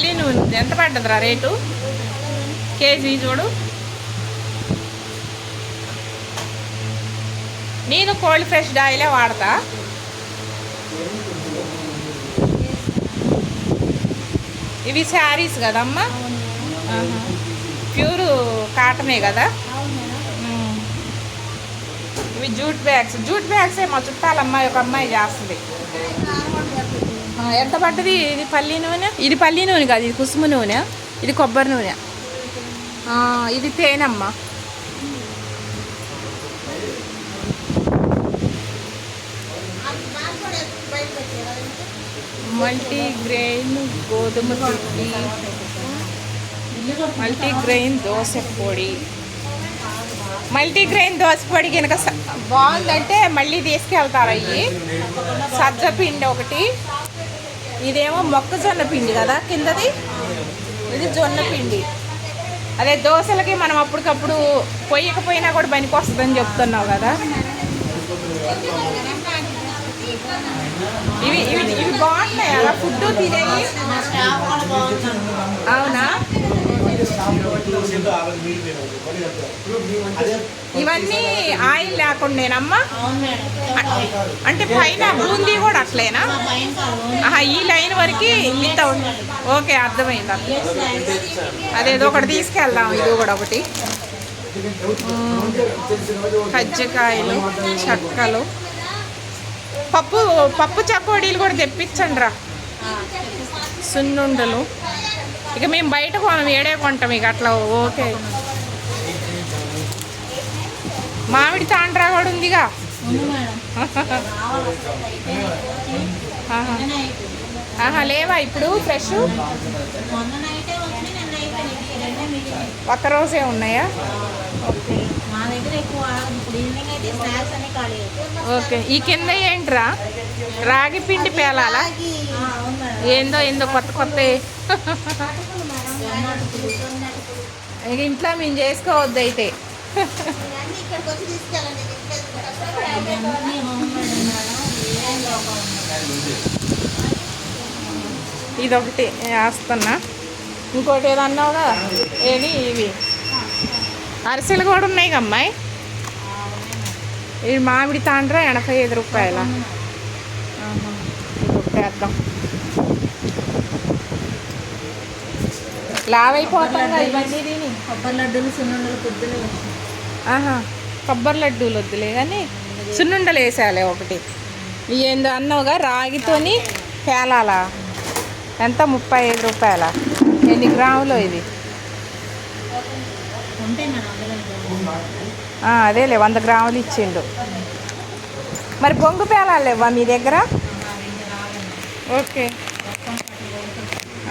పల్లి నూనె ఎంత పడ్డదిరా రేటు? కేజీ చూడు. నేను కోల్డ్ ఫ్రెష్ ఆయిలే వాడతా. ఇవి శారీస్ కదమ్మా? ప్యూర్ కాటనే కదా. ఇవి జూట్ బ్యాగ్స్. జూట్ బ్యాగ్సే మా చుట్టాలమ్మాయి ఒక అమ్మాయి చేస్తుంది. ఎంత పడ్డది? ఇది పల్లి నూనె? ఇది పల్లి నూనె కాదు ఇది కుసుమ నూనె. ఇది కొబ్బరి నూనె. ఇది తేనమ్మ. మల్టీ గ్రెయిన్ గోధుమ పిండి మల్టీ గ్రెయిన్ దోశ పొడి. మల్టీ గ్రెయిన్ దోశ పొడి కనుక బాగుందంటే మళ్ళీ తీసుకెళ్తారు అవి సజ్జ పిండి ఒకటి. ఇదేమో మొక్కజొన్న పిండి కదా కిందది? ఇది జొన్న పిండి. అదే దోశలకి మనం అప్పటికప్పుడు పొయ్యకపోయినా కూడా పనికి వస్తుందని చెప్తున్నావు కదా. ఇవి ఇవి ఇవి బాగుంటాయి అలా ఫుడ్ తినేవి అవునా? ఇవన్నీ ఆయిల్ లేకుండానమ్మా. అంటే పైన బూందీ కూడా అట్లేనా? ఆహా, ఈ లైన్ వరకు ఇంత. ఓకే అర్థమైంది అర్థం అదేదో ఒకటి తీసుకెళ్దాం ఇది కూడా ఒకటి. కజ్జికాయలు చెక్కలు. పప్పు పప్పు చకోడీలు కూడా తెప్పించండి రా. సున్నుండలు. ఇక మేము బయట కొనం ఏడే కొంటాం ఇక అట్లా ఓకే. మామిడి తాండ్రా కూడా ఉందిగా. ఆహా. లేవా ఇప్పుడు ఫ్రెష్? మొన్న నైటే వచ్చి నిన్న అయిపోయినాయి రెండే మిగిలినాయి. ఒక్క రోజే ఉన్నాయా? ఓకే. ఈ కింద ఏంట్రా? రాగి పిండి పేలాలా? ఏందో ఏందో కొత్త కొత్త. ఇంట్లో మేము చేసుకోవద్దు అయితే. ఇదొకటి వేస్తున్నా. ఇంకోటి ఏదో కదా? ఏది? ఇవి. అరిసెలు కూడా ఉన్నాయి అమ్మాయి ఇవి మామిడి తాండ్రా ఎనభై ఐదు రూపాయల. ఇది ఒకటి వేద్దాం. లావైపోతాం ఇవన్నీ తిని. కొబ్బరి లడ్డూలు సున్నుండలు పొద్దున ఆహా కొబ్బరి లడ్డూలు వద్దులే కానీ సున్నుండలు వేసేయాలి ఒకటి. ఏందో అన్నావుగా రాగితోని పేలాలా? ఎంత? ముప్పై ఐదు రూపాయల? ఎన్ని గ్రాములు ఇది అందులో వంద గ్రాములు ఇచ్చిండు. మరి బొంగు పేలాలు లేవా మీ దగ్గర. ఓకే.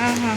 ఆహా.